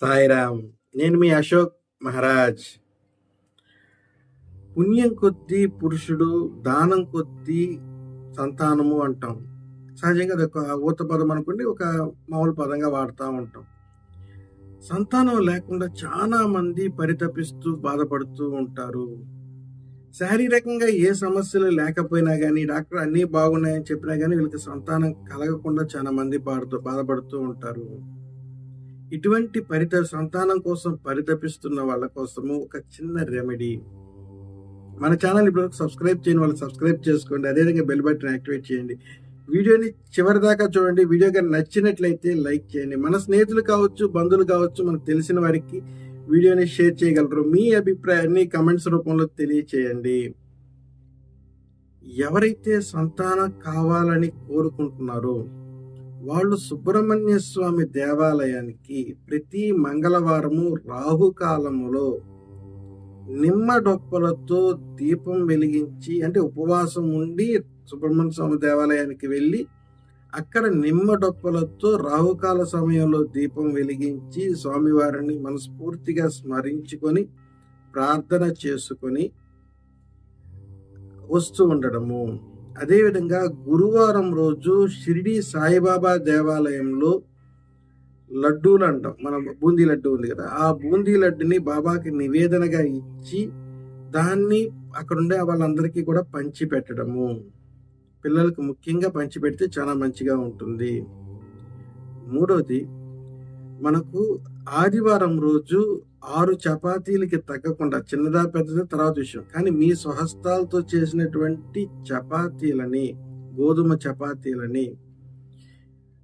సాయిరామ్ నేను మీ అశోక్ మహారాజ్. పుణ్యం కొద్దీ పురుషుడు దానం కొద్దీ సంతానము అంటాం. సహజంగా అది ఒక ఊత పదం అనుకోండి ఒక మామూలు పదంగా వాడుతూ ఉంటాం. సంతానం లేకుండా చాలా మంది పరితపిస్తూ బాధపడుతూ ఉంటారు. శారీరకంగా ఏ సమస్యలు లేకపోయినా కానీ డాక్టర్ అన్నీ బాగున్నాయని చెప్పినా కానీ వీళ్ళకి సంతానం కలగకుండా చాలా మంది బాధ బాధపడుతూ ఉంటారు. ఇటువంటి పరిత సంతానం కోసం పరితపిస్తున్న వాళ్ళ కోసము ఒక చిన్న రెమెడీ మన ఛానల్ ఇప్పుడు సబ్స్క్రైబ్ చేయని వాళ్ళు సబ్స్క్రైబ్ చేసుకోండి. అదేవిధంగా బెల్ బటన్ యాక్టివేట్ చేయండి. వీడియోని చివరి దాకా చూడండి. వీడియో కానీ నచ్చినట్లయితే లైక్ చేయండి. మన స్నేహితులు కావచ్చు బంధువులు కావచ్చు మనకు తెలిసిన వారికి వీడియోని షేర్ చేయగలరు. మీ అభిప్రాయాన్ని కమెంట్స్ రూపంలో తెలియచేయండి. ఎవరైతే సంతానం కావాలని కోరుకుంటున్నారో వాళ్ళు సుబ్రహ్మణ్య స్వామి దేవాలయానికి ప్రతి మంగళవారము రాహుకాలములో నిమ్మ డొప్పలతో దీపం వెలిగించి అంటే ఉపవాసం ఉండి సుబ్రహ్మణ్య స్వామి దేవాలయానికి వెళ్ళి అక్కడ నిమ్మ డొప్పలతో రాహుకాల సమయంలో దీపం వెలిగించి స్వామివారిని మనస్ఫూర్తిగా స్మరించుకొని ప్రార్థన చేసుకొని వస్తూ ఉండడము. అదేవిధంగా గురువారం రోజు షిరిడి సాయిబాబా దేవాలయంలో లడ్డూలు అంటాం. మనం బూందీ లడ్డు ఉంది కదా ఆ బూందీ లడ్డుని బాబాకి నివేదనగా ఇచ్చి దాన్ని అక్కడ ఉండే వాళ్ళందరికీ కూడా పంచి పెట్టడము పిల్లలకు ముఖ్యంగా పంచిపెడితే చాలా మంచిగా ఉంటుంది. మూడవది మనకు ఆదివారం రోజు ఆరు చపాతీలకి తగ్గకుండా చిన్నదా పెద్దదా తర్వాత విషయం. కానీ మీ స్వహస్తాలతో చేసినటువంటి చపాతీలని గోధుమ చపాతీలని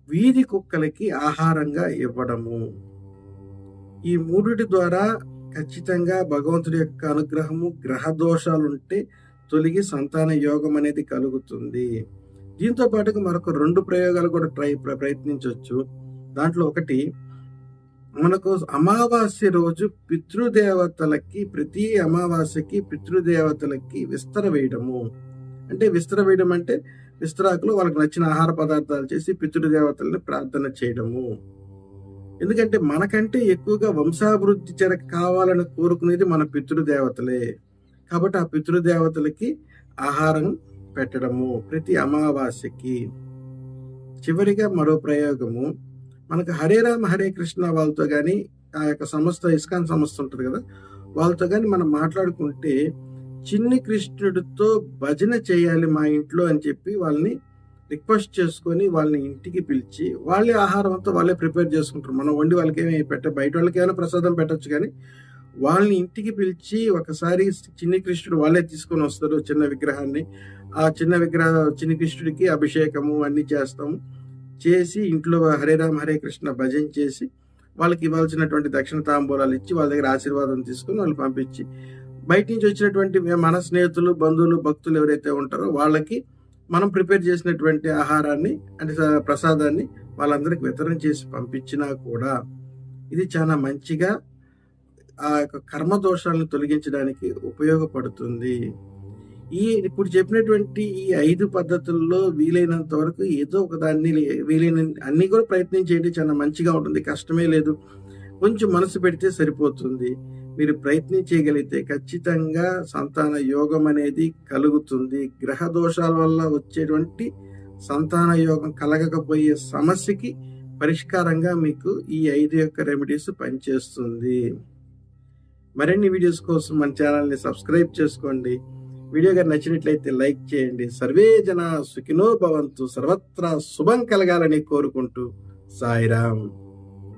వీధి కుక్కలకి ఆహారంగా ఇవ్వడము. ఈ మూడిటి ద్వారా ఖచ్చితంగా భగవంతుడి యొక్క అనుగ్రహము గ్రహ దోషాలుంటే తొలగి సంతాన యోగం అనేది కలుగుతుంది. దీంతో పాటుగా మరొక రెండు ప్రయోగాలు కూడా ట్రై ప్రయత్నించవచ్చు దాంట్లో ఒకటి మనకు అమావాస్య రోజు పితృదేవతలకి ప్రతి అమావాస్యకి పితృదేవతలకి విస్తర వేయడము. అంటే విస్తర వేయడం అంటే విస్తరాకులు వాళ్ళకి నచ్చిన ఆహార పదార్థాలు చేసి పితృదేవతల్ని ప్రార్థన చేయడము. ఎందుకంటే మనకంటే ఎక్కువగా వంశాభివృద్ధి చెర కావాలని కోరుకునేది మన పితృదేవతలే. కాబట్టి ఆ పితృదేవతలకి ఆహారం పెట్టడము ప్రతి అమావాస్యకి. చివరిగా మరో ప్రయోగము మనకు హరే రామ హరే కృష్ణ వాళ్ళతో కానీ ఆ యొక్క సంస్థ ఇస్కాన్ సంస్థ ఉంటుంది కదా వాళ్ళతో కానీ మనం మాట్లాడుకుంటే చిన్ని కృష్ణుడితో భజన చేయాలి మా ఇంట్లో అని చెప్పి వాళ్ళని రిక్వెస్ట్ చేసుకొని వాళ్ళని ఇంటికి పిలిచి వాళ్ళే ఆహారం అంతా వాళ్ళే ప్రిపేర్ చేసుకుంటారు. మనం వండి వాళ్ళకి ఏమి పెట్ట బయట వాళ్ళకి ఏమైనా ప్రసాదం పెట్టచ్చు కానీ వాళ్ళని ఇంటికి పిలిచి ఒకసారి చిన్ని కృష్ణుడు వాళ్ళే తీసుకొని వస్తారు చిన్న విగ్రహాన్ని. ఆ చిన్న విగ్రహ చిన్ని కృష్ణుడికి అభిషేకము అన్ని చేస్తాము. చేసి ఇంట్లో హరే రామ హరే కృష్ణ భజన చేసి వాళ్ళకి ఇవ్వాల్సినటువంటి దక్షిణ తాంబూలాలు ఇచ్చి వాళ్ళ దగ్గర ఆశీర్వాదం తీసుకొని వాళ్ళు పంపించి బయట నుంచి వచ్చినటువంటి మన స్నేహితులు బంధువులు భక్తులు ఎవరైతే ఉంటారో వాళ్ళకి మనం ప్రిపేర్ చేసినటువంటి ఆహారాన్ని అంటే ప్రసాదాన్ని వాళ్ళందరికి వితరణ చేసి పంపించినా కూడా ఇది చాలా మంచిగా ఆ యొక్క కర్మ దోషాలను తొలగించడానికి ఉపయోగపడుతుంది. ఈ ఇప్పుడు చెప్పినటువంటి ఈ ఐదు పద్ధతుల్లో వీలైనంత వరకు ఏదో ఒక దాన్ని వీలైన అన్ని కూడా ప్రయత్నం చేయండి. చాలా మంచిగా ఉంటుంది. కష్టమే లేదు. కొంచెం మనసు పెడితే సరిపోతుంది. మీరు ప్రయత్నం చేయగలిగితే ఖచ్చితంగా సంతాన యోగం అనేది కలుగుతుంది. గ్రహ దోషాల వల్ల వచ్చేటువంటి సంతాన యోగం కలగకపోయే సమస్యకి పరిష్కారంగా మీకు ఈ ఐదు యొక్క రెమెడీస్ పనిచేస్తుంది. మరిన్ని వీడియోస్ కోసం మన ఛానల్ని సబ్స్క్రైబ్ చేసుకోండి. వీడియో గారు నచ్చినట్లయితే లైక్ చేయండి. సర్వే జన సుఖినో భవంతు. సర్వత్రా శుభం కలగాలని కోరుకుంటూ సాయిరామ్.